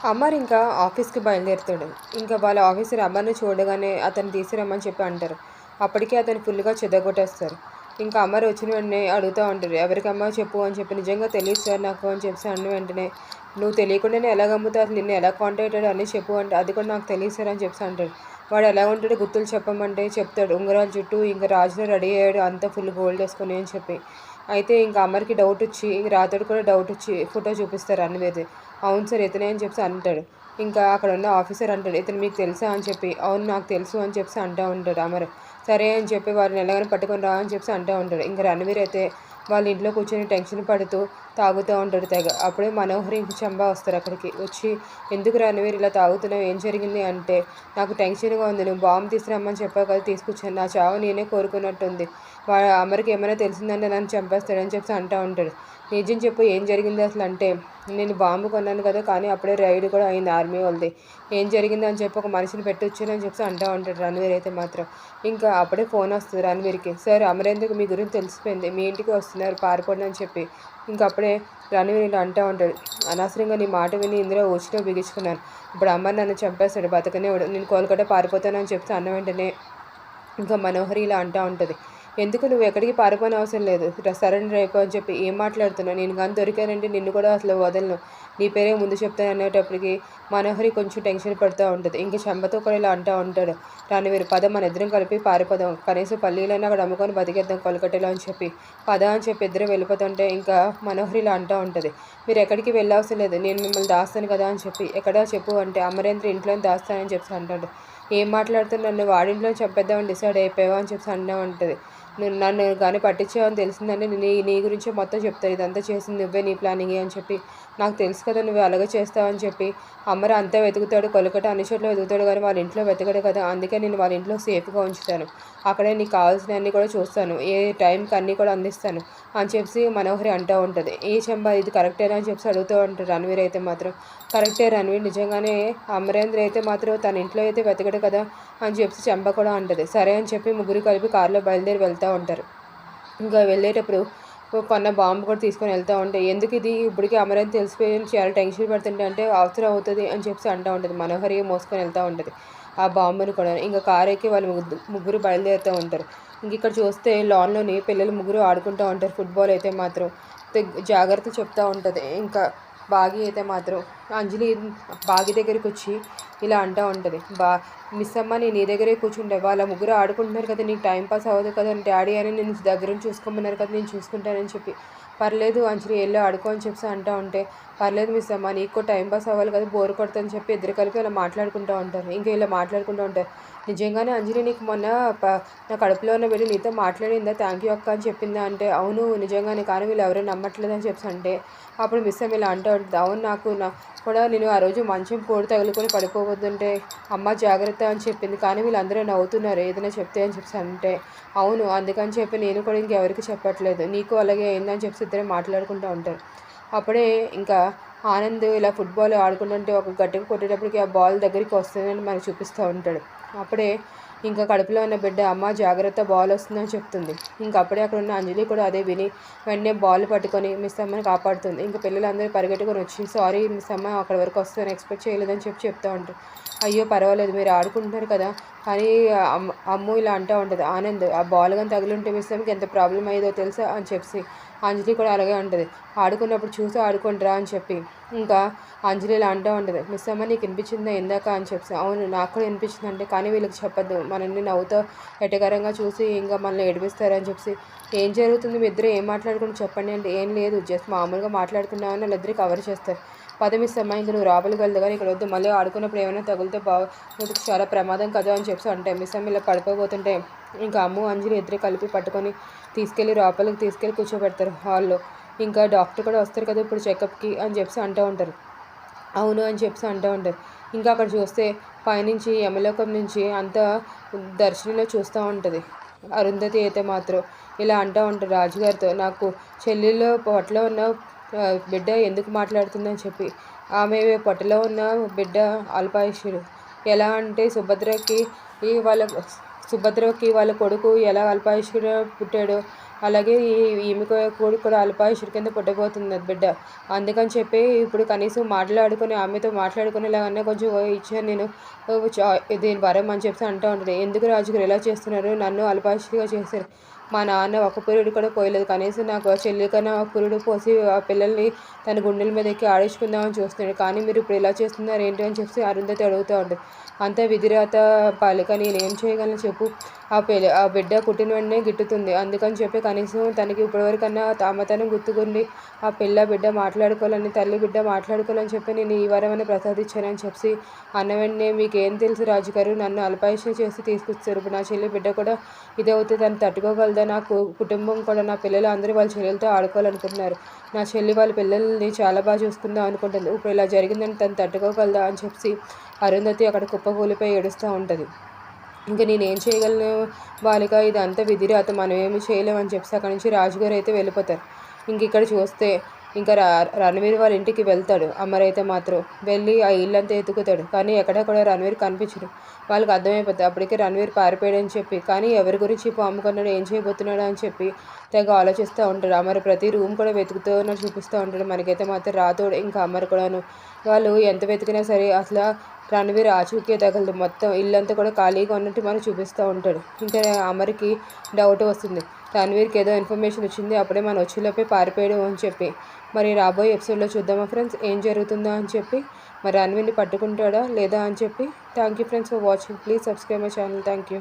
అమర్ ఇంకా ఆఫీస్కి బయలుదేరుతాడు. ఇంకా వాళ్ళ ఆఫీసర్ అమర్ని చూడగానే అతను తీసుకురమ్మని చెప్పి అంటారు. అప్పటికే అతను ఫుల్గా చెదగొట్టేస్తారు ఇంకా అమర్ వచ్చిన వెంటనే అడుగుతూ ఉంటారు ఎవరికమ్మా చెప్పు అని చెప్పి నిజంగా తెలియదు సార్ నాకు అని చెప్పి అన్న వెంటనే నువ్వు తెలియకుండానే ఎలా గమ్ముతావు అసలు నిన్ను ఎలా కాంటాక్ట్ అయ్యాడు? అని చెప్పు అంటే అది కూడా నాకు తెలియదు సార్ అని చెప్పి అంటాడు. వాడు ఎలా ఉంటాడు గుర్తులు చెప్పమంటే చెప్తాడు. ఉంగరాల చుట్టూ ఇంకా రాజులో రెడీ అయ్యాడు. అంతా ఫుల్ గోల్డ్ వేసుకొని అని చెప్పి. అయితే ఇంకా అమర్కి డౌట్ వచ్చి ఇంక రాతోడు కూడా డౌట్ వచ్చి ఫోటో చూపిస్తారు అన్వేది అవును సార్ ఇతనే అని చెప్పి అంటాడు. ఇంకా అక్కడ ఉన్న ఆఫీసర్ అంటాడు ఇతను మీకు తెలుసా? అని చెప్పి అవును నాకు తెలుసు అని చెప్పి అంటూ ఉంటాడు అమర్. సరే అని చెప్పి వారిని ఎలాగైనా పట్టుకొని రా అని చెప్పి అంటూ ఉంటాడు. ఇంకా రణవీర్ అయితే వాళ్ళ ఇంట్లో కూర్చొని టెన్షన్ పడుతూ తాగుతూ ఉంటాడు తెగ. అప్పుడే మనోహరి ఇంక చంబా వస్తారు అక్కడికి. వచ్చి ఎందుకు రణవీర్ ఇలా తాగుతున్నావు? ఏం జరిగింది? అంటే నాకు టెన్షన్గా ఉంది. నువ్వు బాంబు తీసుకురమ్మని చెప్పావు కదా తీసుకొచ్చాను. నా చావు నేనే కోరుకున్నట్టుంది. వా అమరికి ఏమైనా తెలిసిందంటే నన్ను చంపేస్తాడని చెప్పి అంటూ ఉంటాడు. నిజం చెప్పు ఏం జరిగింది అసలు అంటే నేను బాంబు కొన్నాను కదా కానీ అప్పుడే రైడ్ కూడా అయింది ఆర్మీ వాళ్ళది. ఏం జరిగింది అని చెప్పి ఒక మనిషిని పెట్టొచ్చానని చెప్పి అంటూ ఉంటాడు రణవీర్ అయితే మాత్రం. ఇంకా అప్పుడే ఫోన్ వస్తుంది రణవీర్కి. సార్ అమరేందుకు మీ గురించి తెలిసిపోయింది. మీ ఇంటికి వస్తున్నారు పారిపోండి అని చెప్పి. ఇంకా అప్పుడే రణవీర్ ఇలా అంటూ ఉంటాడు. అనవసరంగా నీ మాట విని ఇందులో ఊచిలో బిగించుకున్నాను. ఇప్పుడు అమ్మ నన్ను చంపేస్తాడు బతకనే నేను కోల్కతా పారిపోతానని చెప్తే అన్న వెంటనే ఇంకా మనోహరి ఇలా అంటూ ఉంటుంది. ఎందుకు నువ్వు ఎక్కడికి పారిపోని అవసరం లేదు? సరెండర్ అయిపో అని చెప్పి ఏం మాట్లాడుతున్నావు? నేను కానీ దొరికానంటే నిన్ను కూడా అసలు వదలను. నీ పేరే ముందు చెప్తాను అనేటప్పటికి మనోహరి కొంచెం టెన్షన్ పడుతూ ఉంటుంది. ఇంకా చెంబతో కూడా ఇలా అంటూ ఉంటాడు. రాని వీరు పద మన ఇద్దరం కలిపి పారిపోదాం. కనీసం పల్లీలైనా అక్కడ అమ్ముకొని బతికేద్దాం కొలకట్టలో అని చెప్పి. పద అని చెప్పి ఇద్దరు వెళ్ళిపోతుంటే ఇంకా మనోహరి ఇలా అంటూ ఉంటుంది. మీరు ఎక్కడికి వెళ్ళవసరం లేదు. నేను మిమ్మల్ని దాస్తాను కదా అని చెప్పి. ఎక్కడా చెప్పు అంటే అమరేంద్ర ఇంట్లోనే దాస్తానని చెప్పి అంటాడు. ఏం మాట్లాడుతూ నన్ను వాడింట్లో చెప్పేద్దామని డిసైడ్ అయిపోయావా అని చెప్పి అన్నా ఉంటుంది. నువ్వు నన్ను కానీ పట్టించావని తెలిసిందంటే నీ నీ గురించి మొత్తం చెప్తాను ఇదంతా చేసింది నువ్వే నీ ప్లానింగ్ అని చెప్పి. నాకు తెలుసు కదా నువ్వు అలాగే చేస్తావని చెప్పి. అమ్మరు అంతా వెతుకుతాడు. కొలకట అన్ని చోట్ల వెతుకుతాడు కానీ వాళ్ళ ఇంట్లో వెతకడు కదా. అందుకే నేను వాళ్ళ ఇంట్లో సేఫ్గా ఉంచుతాను. అక్కడే నీకు కావాల్సిన అన్నీ కూడా చూస్తాను. ఏ టైంకి అన్నీ కూడా అందిస్తాను అని చెప్పి మనోహరి అంటూ ఉంటుంది. ఏ చెంబ ఇది కరెక్టేనా అని చెప్పి అడుగుతూ ఉంటాడు రణవీర్ అయితే మాత్రం. కరెక్టే రణవీర్. నిజంగానే అమరేంద్ర అయితే మాత్రం తన ఇంట్లో అయితే వెతకడు కదా అని చెప్పి చెంబ కూడా అంటది. సరే అని చెప్పి ముగ్గురు కలిపి కారులో బయలుదేరి వెళ్తూ ఉంటారు. ఇంకా వెళ్ళేటప్పుడు కొన్న బాంబు కూడా తీసుకొని వెళ్తూ ఉంటాయి ఎందుకు ఇది? ఇప్పటికీ అమరేంద్ర తెలిసిపోయి చాలా టెన్షన్ పడుతుంటే అంటే అవసరం అవుతుంది అని చెప్పి అంటూ ఉంటుంది. మనోహరిగా మోసుకొని వెళ్తూ ఉంటుంది ఆ బాంబుని కూడా. ఇంకా కారు ఎక్కి వాళ్ళు ముగ్గురు ముగ్గురు బయలుదేరుతూ ఉంటారు. ఇంక ఇక్కడ చూస్తే లాన్లోని పిల్లలు ముగ్గురు ఆడుకుంటూ ఉంటారు. ఫుట్బాల్ అయితే మాత్రం జాగ్రత్త చెప్తూ ఉంటుంది. ఇంకా బాగి అయితే మాత్రం అంజలి బాగి దగ్గరికి వచ్చి ఇలా అంటూ ఉంటుంది బా మిస్ అమ్మ నేను నీ దగ్గరే కూర్చుంటే వాళ్ళ ముగ్గురు ఆడుకుంటున్నారు కదా నీకు టైం పాస్ అవ్వదు కదా డాడీ అని నేను దగ్గర చూసుకోమన్నారు కదా నేను చూసుకుంటానని చెప్పి. పర్లేదు అంజలి వెళ్ళి ఆడుకో అని చెప్పి అంటూ ఉంటే పర్లేదు మిస్ అమ్మ నీకు టైం పాస్ అవ్వాలి కదా బోర్ కొడుతుందని చెప్పి ఇద్దరు కలిపి ఇలా మాట్లాడుకుంటూ ఉంటారు. ఇంకా ఇలా మాట్లాడుకుంటూ ఉంటారు. నిజంగానే అంజలి నీకు మొన్న నా కడుపులో ఉన్న వెళ్ళి నీతో మాట్లాడిందా? థ్యాంక్ యూ అక్క అని చెప్పిందా అంటే అవును నిజంగానే కానీ వీళ్ళు ఎవరైనా నమ్మట్లేదు అని చెప్పి అంటే అప్పుడు మిస్ అమ్మ ఇలా అంటూ ఉంటుంది అవును నాకు నా కూడా నేను ఆ రోజు మంచం కోడి తగులుకొని పడిపోవద్దంటే అమ్మ జాగ్రత్త అని చెప్పింది కానీ వీళ్ళందరూ నవ్వుతున్నారు ఏదైనా చెప్తే అని చెప్పి అంటే అవును అందుకని చెప్పి నేను కూడా ఇంకెవరికి చెప్పట్లేదు నీకు అలాగే అయిందని చెప్పి ఇద్దరు మాట్లాడుకుంటూ ఉంటారు. అప్పుడే ఇంకా ఆనంద్ ఇలా ఫుట్బాల్ ఆడుకుంటుంటే ఒక గట్టిగా కొట్టేటప్పటికి ఆ బాల్ దగ్గరికి వస్తుందని మనకు చూపిస్తూ ఉంటాడు. అప్పుడే ఇంకా కడుపులో ఉన్న బిడ్డ అమ్మ జాగ్రత్త బాల్ వస్తుందని చెప్తుంది. ఇంకా అప్పుడే అక్కడ ఉన్న అంజలి కూడా అదే విని వెంటనే బాల్ పట్టుకొని మిస్ అమ్మని కాపాడుతుంది. ఇంకా పిల్లలందరూ పరిగెట్టుకొని వచ్చి సారీ మిస్ అమ్మ అక్కడ వరకు వస్తుందని ఎక్స్పెక్ట్ చేయలేదని చెప్పి చెప్తూ ఉంటారు. అయ్యో పర్వాలేదు మీరు ఆడుకుంటున్నారు కదా. కానీ అమ్ము ఇలా అంటూ ఉంటుంది ఆనంద్ ఆ బాల్ కానీ తగిలింటే మిస్ అమ్మకి ఎంత ప్రాబ్లం అయ్యేదో తెలుసా? అని చెప్పి అంజలి కూడా అలాగే ఉంటుంది. ఆడుకున్నప్పుడు చూసి ఆడుకుంటారా అని చెప్పి. ఇంకా అంజలి ఇలా అంటూ ఉంటుంది. మిస్ అమ్మ నీకు వినిపించిందా ఇందాక? అని చెప్పి అవును నాకు కూడా వినిపించింది అంటే కానీ వీళ్ళకి చెప్పద్దు. మనల్ని నవ్వుతో ఎటకరంగా చూసి ఇంకా మనల్ని ఏడిపిస్తారని చెప్పి ఏం జరుగుతుంది? మీ ఇద్దరు ఏం మాట్లాడుకుని చెప్పండి అంటే ఏం లేదు. జస్ట్ మామూలుగా మాట్లాడుకున్నామని వాళ్ళిద్దరు కవర్ చేస్తారు. పదమిస్ అమ్మ ఇంకా నువ్వు రాబలికి వెళ్తా కానీ ఇక్కడ వద్దు. మళ్ళీ ఆడుకున్నప్పుడు ఏమైనా తగులుతో బాగా. చాలా ప్రమాదం కదా అని చెప్పి అంటే మిస్ అమ్మ ఇలా పడిపోబోతుంటే ఇంకా అమ్ము అంజలి ఇద్దరు కలిపి పట్టుకొని తీసుకెళ్ళి లోపలికి తీసుకెళ్ళి కూర్చోబెడతారు హాల్లో. ఇంకా డాక్టర్ కూడా వస్తారు కదా ఇప్పుడు చెకప్కి అని చెప్పి అంటూ ఉంటారు. అవును అని చెప్పి అంటూ ఉంటారు. ఇంకా అక్కడ చూస్తే పైనుంచి యమలోకం నుంచి అంతా దర్శనంలో చూస్తూ ఉంటుంది. అరుంధతి అయితే మాత్రం ఇలా అంటూ ఉంటారు రాజుగారితో నాకు చెల్లెల్లో పొట్టలో ఉన్న బిడ్డ ఎందుకు మాట్లాడుతుందని చెప్పి. ఆమె పొట్టలో ఉన్న బిడ్డ అల్పాయుషుడు. ఎలా అంటే సుభద్రకి వాళ్ళ సుభద్రకి వాళ్ళ కొడుకు ఎలా అల్పాయుషుడు పుట్టాడో? అలాగే ఈ ఈమె కొడుకు కూడా అల్పాయుషుడి కింద పుట్టబోతుంది అది బిడ్డ. అందుకని చెప్పి ఇప్పుడు కనీసం మాట్లాడుకుని ఆమెతో మాట్లాడుకునేలాగానే కొంచెం ఇచ్చాను నేను. దీని వరం అని చెప్పి అంటూ ఉంటుంది. ఎందుకు రాజుగారు ఎలా చేస్తున్నారు? నన్ను అల్పాయుషుడిగా చేశారు. మా నాన్న ఒక పురుడు కూడా పోయలేదు. కనీసం నాకు చెల్లికన్నా ఒక పురుడు పోసి ఆ పిల్లల్ని తన గుండెల మీద ఎక్కి ఆడించుకుందామని చూస్తున్నాడు. కానీ మీరు ఇప్పుడు ఇలా చేస్తున్నారు ఏంటి అని చెప్పి అరుంధతి అడుగుతూ ఉంటుంది అంతా విధిరాత పాలిక నేను ఏం చేయగలను చెప్పు. ఆ పిల్ల ఆ బిడ్డ పుట్టిన వెంటనే గిట్టుతుంది. అందుకని చెప్పి కనీసం తనకి ఇప్పటివరకన్నా తామతనం గుర్తుకుండి ఆ పిల్ల బిడ్డ మాట్లాడుకోవాలని తల్లి బిడ్డ మాట్లాడుకోవాలని చెప్పి నేను ఈ వరమని ప్రసాదించానని చెప్పి అన్న వెంటనే మీకు ఏం తెలుసు రాజుగారు నన్ను అల్పాయుషం చేసి తీసుకొచ్చారు. ఇప్పుడు నా చెల్లి బిడ్డ కూడా ఇదే అవుతే తను తట్టుకోగలదా? నా కు- కుటుంబం కూడా నా పిల్లలు అందరూ వాళ్ళ చెల్లెలతో ఆడుకోవాలనుకుంటున్నారు. నా చెల్లి వాళ్ళ పిల్లలు పిల్లల్ని చాలా బాగా చూసుకుందాం అనుకుంటుంది. ఇప్పుడు ఇలా జరిగిందని తను తట్టుకోగలదా అని చెప్పి అరుంధతి అక్కడ కుప్పకూలిపోయి ఏడుస్తూ ఉంటుంది. ఇంకా నేనేం చేయగలను? బాలిక ఇదంతా విధిరాత మనం ఏమి చేయలేమని చెప్పి అక్కడి నుంచి రాజుగారు అయితే వెళ్ళిపోతారు. ఇంక ఇక్కడ చూస్తే ఇంకా రా రణవీర్ వాళ్ళ ఇంటికి వెళ్తాడు. అమ్మరైతే మాత్రం వెళ్ళి ఆ ఇల్లంతా ఎత్తుకుతాడు. కానీ ఎక్కడ కూడా రణవీర్ కనిపించడు. వాళ్ళకి అర్థమైపోతుంది అప్పటికే రణవీర్ పారిపోయాడని చెప్పి కానీ ఎవరి గురించి పాముకున్నాడు ఏం చేయబోతున్నాడు అని చెప్పి తెగ ఆలోచిస్తూ ఉంటాడు అమర్ ప్రతి రూమ్ కూడా వెతుకుతూ చూపిస్తూ ఉంటాడు. మనకైతే మాత్రం రాతోడు ఇంకా అమ్మరు కూడాను. వాళ్ళు ఎంత వెతికినా సరే అసలు రణవీర్ ఆచూకీ తగలదు. మొత్తం ఇల్లంతా కూడా ఖాళీగా ఉన్నట్టు మనం చూపిస్తూ ఉంటాడు. ఇంకా అమర్కి డౌట్ వస్తుంది. రణవీర్కి ఏదో ఇన్ఫర్మేషన్ వచ్చింది. అప్పుడే మనం వచ్చేలోపే పారిపోయాడు అని చెప్పి. మరి రాబోయే ఎపిసోడ్లో చూద్దామా ఫ్రెండ్స్? ఏం జరుగుతుందో అని చెప్పి. మరి రణవీర్ని పట్టుకుంటాడా లేదా అని చెప్పి. Thank you friends for watching. Please subscribe my channel. Thank you